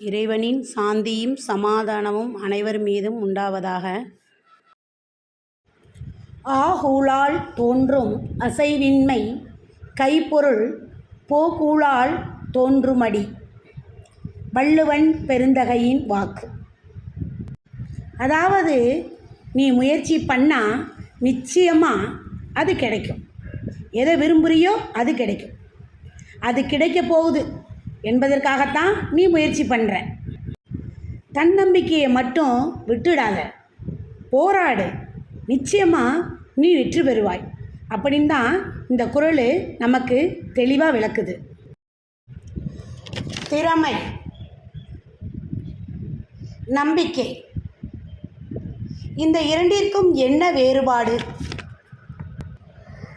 இறைவனின் சாந்தியும் சமாதானமும் அனைவர் மீதும் உண்டாவதாக. ஆகூழால் தோன்றும் அசைவின்மை கைப்பொருள் போகூழால் தோன்றுமடி. வள்ளுவன் பெருந்தகையின் வாக்கு. அதாவது நீ முயற்சி பண்ணால் நிச்சயமாக அது கிடைக்கும். எதை விரும்புகிறியோ அது கிடைக்கும். அது கிடைக்க போகுது. என்பதற்காகத்தான் நீ முயற்சி பண்ணுற தன்னம்பிக்கையை மட்டும் விட்டுடாத. போராடு. நிச்சயமாக நீ வெற்றி பெறுவாய். அப்படின்னு தான் இந்த குரல் நமக்கு தெளிவாக விளக்குது. திறமை. நம்பிக்கை. இந்த இரண்டிற்கும் என்ன வேறுபாடு?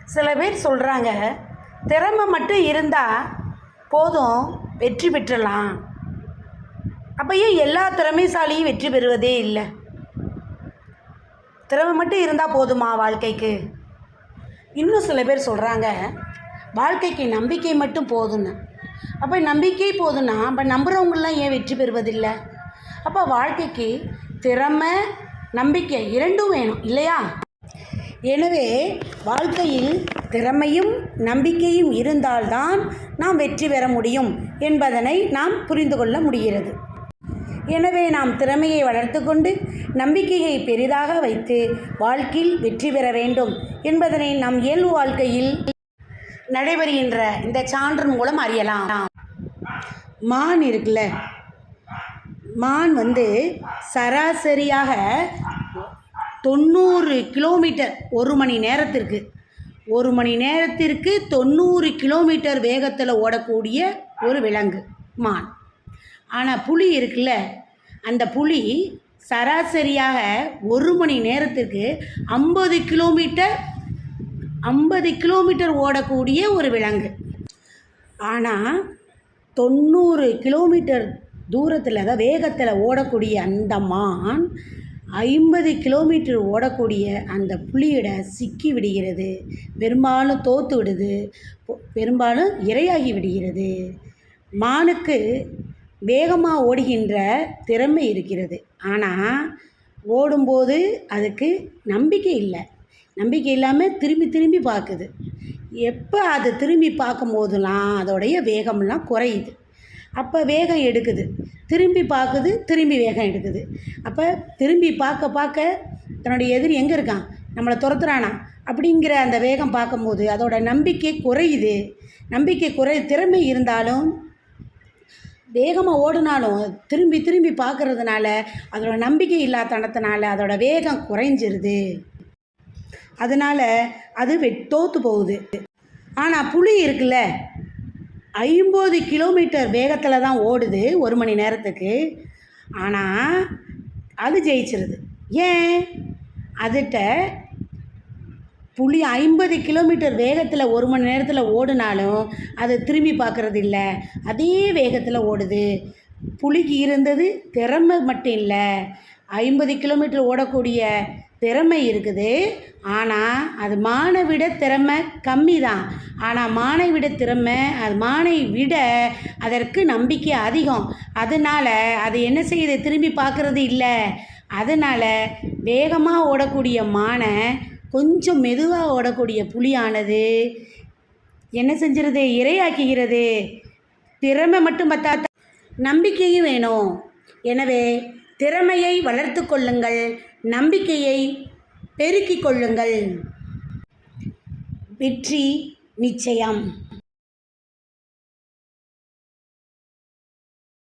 சில பேர் சொல்கிறாங்க திறமை மட்டும் இருந்தால் போதும். வெற்றி பெற்றலாம். அப்போ ஏன் எல்லா திறமைசாலியும் வெற்றி பெறுவதே இல்லை. திறமை மட்டும் இருந்தால் போதுமா வாழ்க்கைக்கு? இன்னும் சில பேர் சொல்கிறாங்க வாழ்க்கைக்கு நம்பிக்கை மட்டும் போதும்னு. அப்போ நம்பிக்கை போதும்னா அப்போ நம்புகிறவங்களாம் ஏன் வெற்றி பெறுவதில்லை? அப்போ வாழ்க்கைக்கு திறமை நம்பிக்கை இரண்டும் வேணும் இல்லையா? எனவே வாழ்க்கையில் திறமையும் நம்பிக்கையும் இருந்தால்தான் நாம் வெற்றி பெற முடியும் என்பதனை நாம் புரிந்து கொள்ள முடிகிறது. எனவே நாம் திறமையை வளர்த்து கொண்டு நம்பிக்கையை பெரிதாக வைத்து வாழ்க்கையில் வெற்றி பெற வேண்டும் என்பதனை நம் இயல்பு வாழ்க்கையில் நடைபெறுகின்ற இந்த சான்றின் மூலம் அறியலாம். மான் இருக்குல்ல மான் வந்து சராசரியாக தொண்ணூறு கிலோமீட்டர் ஒரு மணி நேரத்திற்கு ஒரு மணி நேரத்திற்கு தொண்ணூறு கிலோமீட்டர் வேகத்தில் ஓடக்கூடிய ஒரு விலங்கு மான். ஆனால் புலி இருக்குல்ல? அந்த புலி சராசரியாக ஒரு மணி நேரத்திற்கு ஐம்பது கிலோமீட்டர் ஐம்பது கிலோமீட்டர் ஓடக்கூடிய ஒரு விலங்கு. ஆனால் தொண்ணூறு கிலோமீட்டர் தூரத்தில் தான் வேகத்தில் ஓடக்கூடிய அந்த மான் ஐம்பது கிலோமீட்டர் ஓடக்கூடிய அந்த புலியிட சிக்கி விடுகிறது. பெரும்பாலும் தோற்று விடுது. பெரும்பாலும் இரையாகி விடுகிறது. மானுக்கு வேகமாக ஓடுகின்ற திறமை இருக்கிறது. ஆனால் ஓடும்போது அதுக்கு நம்பிக்கை இல்லை. நம்பிக்கை இல்லாமல் திரும்பி திரும்பி பார்க்குது. எப்போ அது திரும்பி பார்க்கும்போதெல்லாம் அதோடைய வேகம்லாம் குறையுது. அப்போ வேகம் எடுக்குது. திரும்பி பார்க்குது திரும்பி வேகம் எடுக்குது. அப்போ திரும்பி பார்க்க பார்க்க தன்னுடைய எதிரி எங்கே இருக்கான்? நம்மளை துரத்துறானா? அப்படிங்கிற அந்த வேகம் பார்க்கும்போது அதோட நம்பிக்கை குறையுது. நம்பிக்கை குறை திறமை இருந்தாலும் வேகமாக ஓடினாலும் திரும்பி திரும்பி பார்க்குறதுனால அதோட நம்பிக்கை இல்லாதனத்தினால அதோட வேகம் குறைஞ்சிருது. அதனால் அது வெ- தோற்று போகுது. ஆனால் புலி இருக்குல்ல? ஐம்பது கிலோமீட்டர் வேகத்தில் தான் ஓடுது ஒரு மணி நேரத்துக்கு. ஆனால் அது ஜெயிச்சிருது. ஏன்? அதுகிட்ட புலி ஐம்பது கிலோமீட்டர் வேகத்தில் ஒரு மணி நேரத்தில் ஓடினாலும் அது திரும்பி பார்க்குறது இல்லை. அதே வேகத்தில் ஓடுது. புலிக்கு இருந்தது திறமை மட்டும் இல்லை. ஐம்பது கிலோமீட்டர் ஓடக்கூடிய திறமை இருக்குது. ஆனால் அது மானை விட திறமை கம்மி தான் ஆனால் மானை விட திறமை அது மானை விட அதற்கு நம்பிக்கை அதிகம். அதனால் அது என்ன செய்யுது? திரும்பி பார்க்குறது இல்லை. அதனால் வேகமாக ஓடக்கூடிய மானை கொஞ்சம் மெதுவாக ஓடக்கூடிய புலியானது என்ன செஞ்சிருது? இரையாக்குகிறது. திறமை மட்டும் பார்த்தா நம்பிக்கையும் வேணும். எனவே திறமையை வளர்த்து கொள்ளுங்கள் நம்பிக்கையை பெருக்கிக் கொள்ளுங்கள். வெற்றி நிச்சயம்.